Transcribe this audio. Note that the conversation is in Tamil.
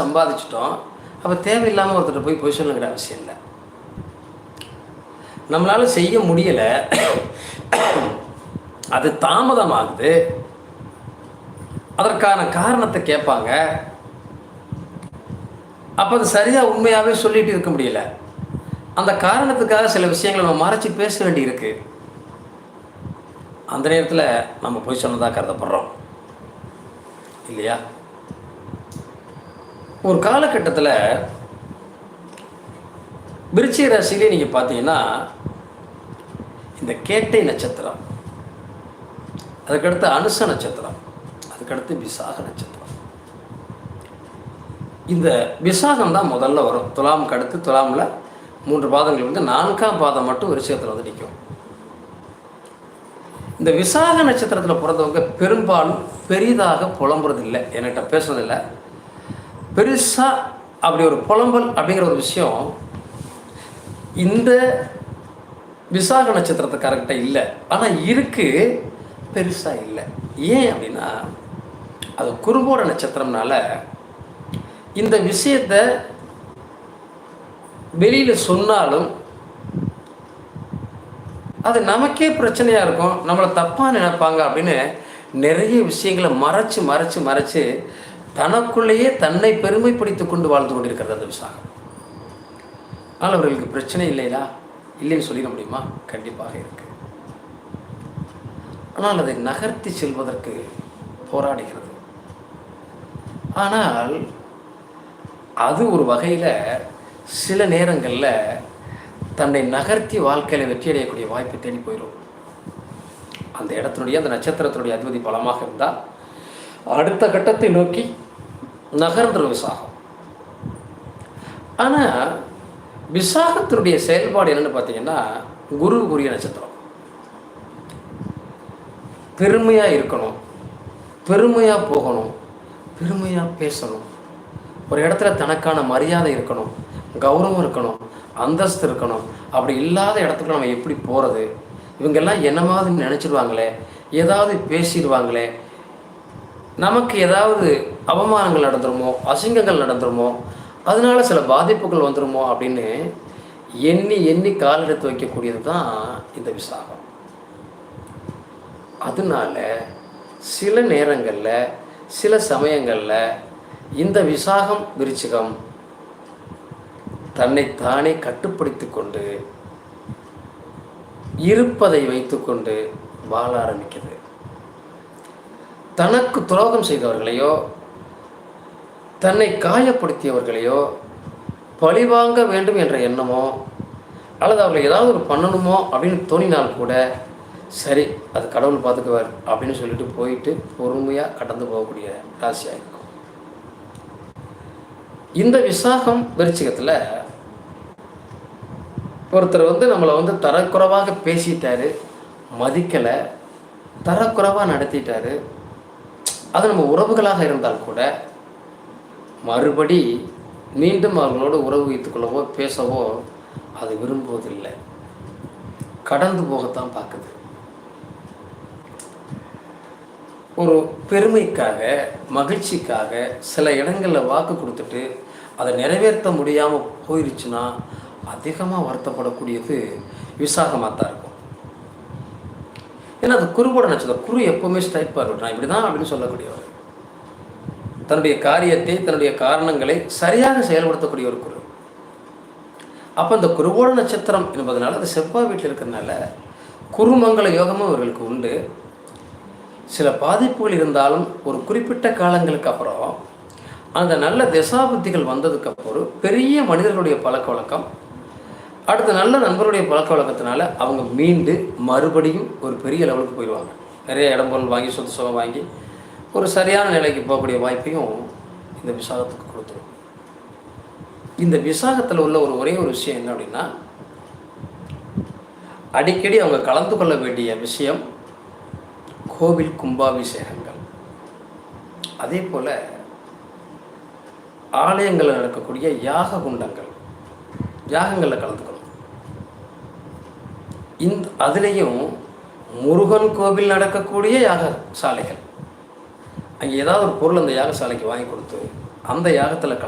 சம்பாதிச்சிட்டோம். அப்போ தேவையில்லாமல் ஒருத்தர் போய் பொய் சொல்லுங்கிற அவசியம் இல்லை. நம்மளால் செய்ய முடியலை. அது தாமதமாகுது. அதற்கான காரணத்தை கேட்பாங்க. அப்போ அது சரியாக உண்மையாகவே சொல்லிட்டு இருக்க முடியல. அந்த காரணத்துக்காக சில விஷயங்களை நம்ம மறைச்சி பேச வேண்டியிருக்கு. அந்த நேரத்தில் நம்ம போய் சொன்னதாக கருதப்படுறோம் இல்லையா? ஒரு காலகட்டத்தில் விருச்சிக ராசியிலே நீங்கள் பார்த்தீங்கன்னா இந்த கேட்டை நட்சத்திரம் அதுக்கடுத்து அனுச நட்சத்திரம் அதுக்கடுத்து விசாக நட்சத்திரம். இந்த விசாகம் தான் முதல்ல வரும். துலாமுக்கு அடுத்து துலாமில் மூன்று பாதங்கள் வந்து நான்காம் பாதம் மட்டும் விருச்சிகத்தில் வந்து நிற்கும் இந்த விசாக நட்சத்திரத்தில் பிறந்தவங்க பெரும்பாலும் பெரிதாக புலம்புறதில்லை. என்கிட்ட பேசுறதில்லை பெருசாக அப்படி ஒரு புலம்பல் அப்படிங்கிற ஒரு விஷயம் இந்த விசாக நட்சத்திரத்துக்காரர்கிட்ட இல்லை. ஆனால் இருக்குது பெருசாக இல்லை. ஏன் அப்படின்னா அது குருவோட நட்சத்திரம்னால இந்த விஷயத்தை வெளியில் சொன்னாலும் அது நமக்கே பிரச்சனையாக இருக்கும். நம்மளை தப்பாக நினைப்பாங்க அப்படின்னு நிறைய விஷயங்களை மறைச்சு மறைச்சு மறைச்சு தனக்குள்ளேயே தன்னை பெருமைப்படுத்தி கொண்டு வாழ்ந்து கொண்டிருக்கிறது அந்த விசாகம். ஆனால் அவர்களுக்கு பிரச்சனை இல்லையா இல்லைன்னு சொல்லிட முடியுமா? கண்டிப்பாக இருக்கு. ஆனால் அதை நகர்த்தி செல்வதற்கு போராடுகிறது. ஆனால் அது ஒரு வகையில் சில நேரங்களில் தன்னை நகர்த்தி வாழ்க்கையில் வெற்றியடையக்கூடிய வாய்ப்பு தேடி போயிடும் அந்த இடத்தினுடைய அந்த நட்சத்திரத்தினுடைய அதிபதி பலமாக இருந்தால் அடுத்த கட்டத்தை நோக்கி நகர்ன்ற விசாகம். ஆனால் விசாகத்தினுடைய செயல்பாடு என்னென்னு பார்த்தீங்கன்னா குரு நட்சத்திரம். பெருமையாக இருக்கணும் பெருமையாக போகணும் பெருமையாக பேசணும். ஒரு இடத்துல தனக்கான மரியாதை இருக்கணும் கௌரவம் இருக்கணும் அந்தஸ்து இருக்கணும் அப்படி இல்லாத இடத்துக்கு நம்ம எப்படி போகிறது இவங்கெல்லாம் என்ன மாதிரி நினச்சிடுவாங்களே ஏதாவது பேசிடுவாங்களே? நமக்கு ஏதாவது அவமானங்கள் நடந்துருமோ அசிங்கங்கள் நடந்துருமோ அதனால சில பாதிப்புகள் வந்துருமோ அப்படின்னு எண்ணி எண்ணி கால் எடுத்து வைக்கக்கூடியது தான் இந்த விசாகம். அதனால சில நேரங்களில் சில சமயங்களில் இந்த விசாகம் விருச்சிகம் தன்னை தானே கட்டுப்படுத்தி கொண்டு இருப்பதை வைத்துக்கொண்டு வாழ ஆரம்பிக்குது. தனக்கு துரோகம் செய்தவர்களையோ தன்னை காயப்படுத்தியவர்களையோ பழிவாங்க வேண்டும் என்ற எண்ணமோ அல்லது அவர்களை ஏதாவது ஒரு பண்ணணுமோ அப்படின்னு தோணினால் கூட சரி அது கடவுள் பார்த்துக்குவார் அப்படின்னு சொல்லிட்டு போயிட்டு பொறுமையாக கடந்து போகக்கூடிய ராசியாக இருக்கும். இந்த விசாகம் விருச்சிகத்தில் ஒருத்தர் வந்து நம்மளை வந்து தரக்குறைவாக பேசிட்டாரு மதிக்கலை தரக்குறைவாக நடத்திட்டாரு. அது நம்ம உறவுகளாக இருந்தால் கூட மறுபடி மீண்டும் அவர்களோடு உறவு வைத்துக்கொள்ளவோ பேசவோ அது விரும்புவதில்லை. கடந்து போகத்தான் பார்க்குது. ஒரு பெருமைக்காக மகிழ்ச்சிக்காக சில இடங்களில் வாக்கு கொடுத்துட்டு அதை நிறைவேற்ற முடியாமல் போயிருச்சுன்னா அதிகமாக வருத்தப்படக்கூடியது விசாகமாக தான் இருக்கும். ஏன்னா அது குருவோட நட்சத்திரம். குரு எப்போவுமே ஸ்ட்ரைப்பாக இருக்கும் நான் இப்படி தான் அப்படின்னு சொல்லக்கூடியவர். தன்னுடைய காரியத்தை தன்னுடைய காரணங்களை சரியாக செயல்படுத்தக்கூடிய ஒரு குரு. அப்போ இந்த குருவோட நட்சத்திரம் என்பதனால அது செவ்வாய் வீட்டில் இருக்கிறதுனால குருமங்கள யோகமும் அவர்களுக்கு உண்டு. சில பாதிப்புகள் இருந்தாலும் ஒரு குறிப்பிட்ட காலங்களுக்கு அப்புறம் அந்த நல்ல திசாபுத்திகள் வந்ததுக்கப்புறம் பெரிய மனிதர்களுடைய பழக்க வழக்கம். அடுத்த நல்ல நண்பருடைய பழக்க வழக்கத்தினால அவங்க மீண்டு மறுபடியும் ஒரு பெரிய லெவலுக்கு போயிடுவாங்க. நிறைய இடம் பொருள் வாங்கி சொத்து சுகம் வாங்கி ஒரு சரியான நிலைக்கு போகக்கூடிய வாய்ப்பையும் இந்த விசாகத்துக்கு கொடுத்துரும். இந்த விசாகத்தில் உள்ள ஒரு ஒரே ஒரு விஷயம் என்ன அப்படின்னா அடிக்கடி அவங்க கலந்து கொள்ள வேண்டிய விஷயம் கோவில் கும்பாபிஷேகங்கள். அதே போல் ஆலயங்களில் நடக்கக்கூடிய யாக குண்டங்கள் யாகங்களில் கலந்துக்கணும். இந்த அதுலேயும் முருகன் கோவில் நடக்கக்கூடிய யாக சாலைகள் அங்கே ஏதாவது ஒரு பொருள் அந்த யாகசாலைக்கு வாங்கி கொடுத்து அந்த யாகத்தில்